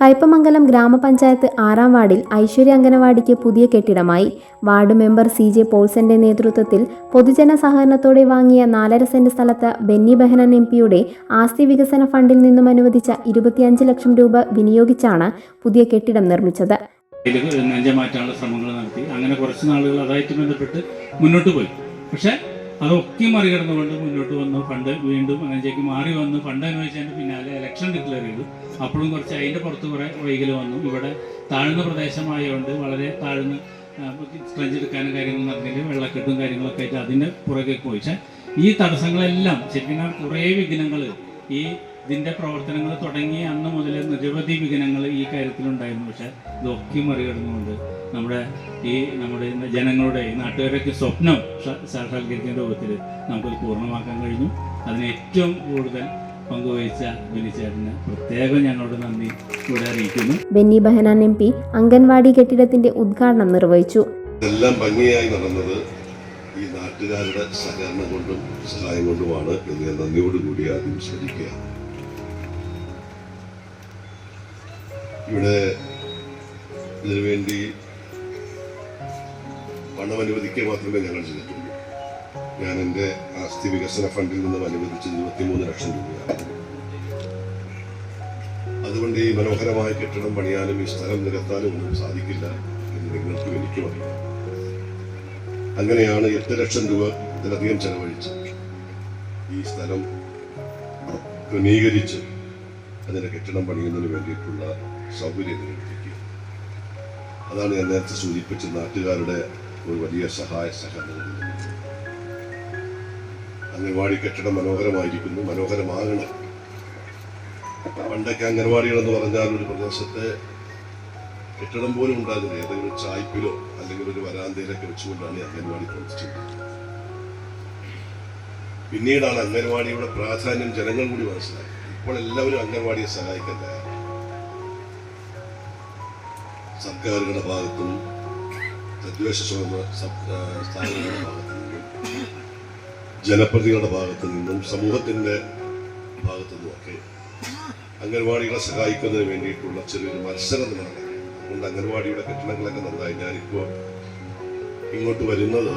കയ്പമംഗലം ഗ്രാമപഞ്ചായത്ത് ആറാം വാർഡിൽ ഐശ്വര്യ അംഗനവാടിക്ക് പുതിയ കെട്ടിടമായി. വാർഡ് മെമ്പർ സി ജെ പോൾസന്റെ നേതൃത്വത്തിൽ പൊതുജന സഹകരണത്തോടെ വാങ്ങിയ നാലര സെന്റ് സ്ഥലത്ത് ബെന്നി ബെഹനൻ എം പിയുടെ ആസ്തി വികസന ഫണ്ടിൽ നിന്നും അനുവദിച്ച ഇരുപത്തിയഞ്ച് ലക്ഷം രൂപ വിനിയോഗിച്ചാണ് പുതിയ കെട്ടിടം നിർമ്മിച്ചത്. ശ്രമങ്ങൾ നടത്തി. അങ്ങനെ കുറച്ച് നാളുകൾ അതായിട്ട് ബന്ധപ്പെട്ട് മുന്നോട്ട് പോയി. പക്ഷെ അതൊക്കെ മറികടന്നുകൊണ്ട് മുന്നോട്ട് വന്നു. ഫണ്ട് വീണ്ടും അങ്ങനെയൊക്കെ മാറി വന്ന്. ഫണ്ട് അനുവദിച്ചതിന് പിന്നാലെ ഇലക്ഷൻ ഡിക്ലെയർ ചെയ്തു. അപ്പോഴും കുറച്ച് അതിന്റെ പുറത്ത് കുറേ വൈകൽ വന്നു. ഇവിടെ താഴ്ന്ന പ്രദേശമായതുകൊണ്ട് വളരെ താഴ്ന്ന് സ്ട്രെഞ്ച് എടുക്കാനും കാര്യങ്ങൾ നടന്നില്ല. വെള്ളക്കെട്ടും കാര്യങ്ങളൊക്കെ ആയിട്ട് അതിന്റെ പുറകെ പോയിച്ചാൽ ഈ തടസ്സങ്ങളെല്ലാം ശരിക്കും കുറേ വിഘ്നങ്ങൾ ഈ ഇതിന്റെ പ്രവർത്തനങ്ങൾ തുടങ്ങി അന്ന് മുതൽ നിരവധി വിഘ്നങ്ങൾ ഈ കാര്യത്തിലുണ്ടായിരുന്നു. പക്ഷെ ഇതൊക്കെ മറികടന്നുകൊണ്ട് നമ്മുടെ ഈ നമ്മുടെ ജനങ്ങളുടെ ഈ നാട്ടുകാരൊക്കെ സ്വപ്നം സാക്ഷാത്കരിക്കുന്ന രൂപത്തിൽ നമുക്കത് പൂർണമാക്കാൻ കഴിഞ്ഞു. അതിന് ഏറ്റവും കൂടുതൽ പങ്കുവഹിച്ച ബെന്നിച്ചേട്ടന് പ്രത്യേകം ഞങ്ങളോട് നന്ദി ഇവിടെ അറിയിക്കുന്നു. ബെന്നി ബെഹനാൻ എം പി അംഗൻവാടി കെട്ടിടത്തിന്റെ ഉദ്ഘാടനം നിർവഹിച്ചു. എല്ലാം ഭംഗിയായി നടന്നത് ഈ നാട്ടുകാരുടെ സഹകരണം കൊണ്ടും സഹായം കൊണ്ടുമാണ്. എന്ന് ഞാൻ നന്ദിയോടുകൂടി ആദ്യം സ്മരിക്കുക ഇവിടെ ഇതിനുവേണ്ടി പണം അനുവദിക്കുക മാത്രമേ ഞങ്ങൾ ചെയ്തിട്ടുള്ളൂ. ഞാൻ എന്റെ ആസ്തി വികസന ഫണ്ടിൽ നിന്നും അനുവദിച്ചത് ഇരുപത്തിമൂന്ന് ലക്ഷം രൂപയാണ്. അതുകൊണ്ട് ഈ മനോഹരമായ കെട്ടിടം പണിയാനും ഈ സ്ഥലം നികത്താനും ഒന്നും സാധിക്കില്ല എന്ന് നിങ്ങൾക്കും എനിക്കും അറിയാം. അങ്ങനെയാണ് എട്ട് ലക്ഷം രൂപ ഇതിലധികം ചെലവഴിച്ച് ഈ സ്ഥലം ക്രമീകരിച്ച് അതിന്റെ കെട്ടിടം പണിയുന്നതിന് വേണ്ടിയിട്ടുള്ള സൗകര്യം എത്തിക്കുക അതാണ് ഞാൻ നേരത്തെ സൂചിപ്പിച്ച നാട്ടുകാരുടെ ഒരു വലിയ സഹായ സഹകരണം. അംഗൻവാടി കെട്ടിടം മനോഹരമായിരിക്കുന്നു മനോഹരമാകണം. പണ്ടൊക്കെ അംഗൻവാടികൾ എന്ന് പറഞ്ഞാൽ ഒരു പ്രദേശത്തെ കെട്ടിടം പോലും ഉണ്ടാകുന്നത് ഏതെങ്കിലും ചായ്പിലോ അല്ലെങ്കിൽ ഒരു വരാന്തയിലൊക്കെ വെച്ചുകൊണ്ടാണ് അംഗൻവാടി പ്രവർത്തിച്ചിരുന്നത് പിന്നീടാണ് അംഗൻവാടിയുടെ പ്രാധാന്യം ജനങ്ങൾ കൂടി മനസ്സിലാക്കി. ഇപ്പോൾ എല്ലാവരും അംഗൻവാടിയെ സഹായിക്കട്ടെ. സർക്കാരുകളുടെ ഭാഗത്തും തദ്ദേശ സ്ഥാപനങ്ങളുടെ ഭാഗത്തു നിന്നും ജനപ്രതികളുടെ ഭാഗത്തു നിന്നും സമൂഹത്തിന്റെ ഭാഗത്തു നിന്നുമൊക്കെ അംഗൻവാടികളെ സഹായിക്കുന്നതിന് വേണ്ടിയിട്ടുള്ള ചെറിയൊരു മത്സരം നടന്നു. അതുകൊണ്ട് അംഗൻവാടിയുടെ കെട്ടിടങ്ങളൊക്കെ നന്നായി ഞാനിപ്പോൾ ഇങ്ങോട്ട് വരുന്നത്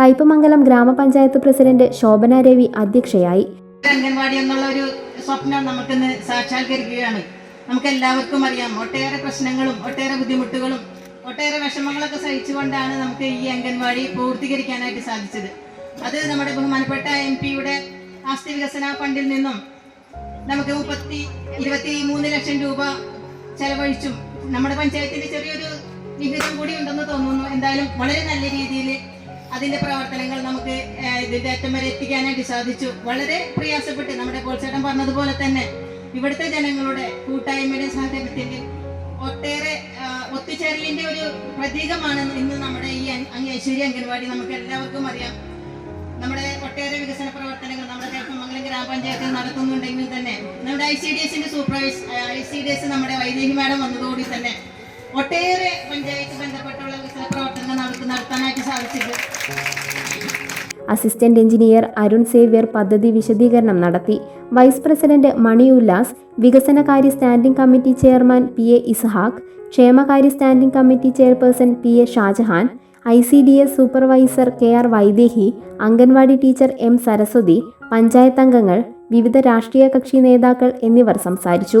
കയ്പമംഗലം ഗ്രാമപഞ്ചായത്ത് പ്രസിഡന്റ് ശോഭന രവി അധ്യക്ഷയായി. അംഗൻവാടി എന്നുള്ള ഒരു സ്വപ്നം നമുക്കിന്ന് സാക്ഷാത്കരിക്കുകയാണ്. നമുക്ക് എല്ലാവർക്കും അറിയാം. ഒട്ടേറെ പ്രശ്നങ്ങളും ഒട്ടേറെ ബുദ്ധിമുട്ടുകളും ഒട്ടേറെ വിഷമങ്ങളൊക്കെ സഹിച്ചുകൊണ്ടാണ് നമുക്ക് ഈ അംഗൻവാടി പൂർത്തീകരിക്കാനായിട്ട് സാധിച്ചത്. അത് നമ്മുടെ ബഹുമാനപ്പെട്ട എം പിയുടെ ആസ്തി വികസന ഫണ്ടിൽ നിന്നും നമുക്ക് മുപ്പത്തി ഇരുപത്തി മൂന്ന് ലക്ഷം രൂപ ചെലവഴിച്ചും നമ്മുടെ പഞ്ചായത്തിന്റെ ചെറിയൊരു വിഹിതം കൂടി ഉണ്ടെന്ന് തോന്നുന്നു. എന്തായാലും വളരെ നല്ല രീതിയിൽ അതിന്റെ പ്രവർത്തനങ്ങൾ നമുക്ക് ഇതിന്റെ അറ്റം വരെ എത്തിക്കാനായിട്ട് സാധിച്ചു. വളരെ പ്രയാസപ്പെട്ട് നമ്മുടെ പോൾച്ചേട്ടൻ പറഞ്ഞതുപോലെ തന്നെ ഇവിടുത്തെ ജനങ്ങളുടെ കൂട്ടായ്മയുടെ സഹകരണത്തിന്റെ ഒട്ടേറെ ഒത്തുചേരലിന്റെ ഒരു പ്രതീകമാണ് ഇന്ന് നമ്മുടെ ഈ ഐശ്വര്യ അംഗൻവാടി. നമുക്ക് എല്ലാവർക്കും അറിയാം. നമ്മുടെ ഒട്ടേറെ വികസന പ്രവർത്തനങ്ങൾ നമ്മുടെ കേൾപ്പമംഗലം ഗ്രാമപഞ്ചായത്തിൽ നടത്തുന്നുണ്ടെങ്കിൽ തന്നെ നമ്മുടെ ഐ സി ഡി എസിന്റെ supervise I C D S നമ്മുടെ വൈദേഹി മാഡം വന്നതോടെ തന്നെ ഒട്ടേറെ പഞ്ചായത്ത് ബന്ധപ്പെട്ടുള്ള വികസന പ്രവർത്തനങ്ങൾ നമുക്ക് നടത്താനായിട്ട് അസിസ്റ്റന്റ് എഞ്ചിനീയർ അരുൺ സേവ്യർ പദ്ധതി വിശദീകരണം നടത്തി. വൈസ് പ്രസിഡന്റ് മണി ഉല്ലാസ് വികസനകാര്യ standing committee chairman P A Ishaq ക്ഷേമകാര്യ standing committee chairperson P A Shajahan I C D S supervisor K R Vaidehi anganwadi teacher M Saraswathi panchayat അംഗങ്ങൾ വിവിധ രാഷ്ട്രീയ കക്ഷി നേതാക്കൾ എന്നിവർ സംസാരിച്ചു.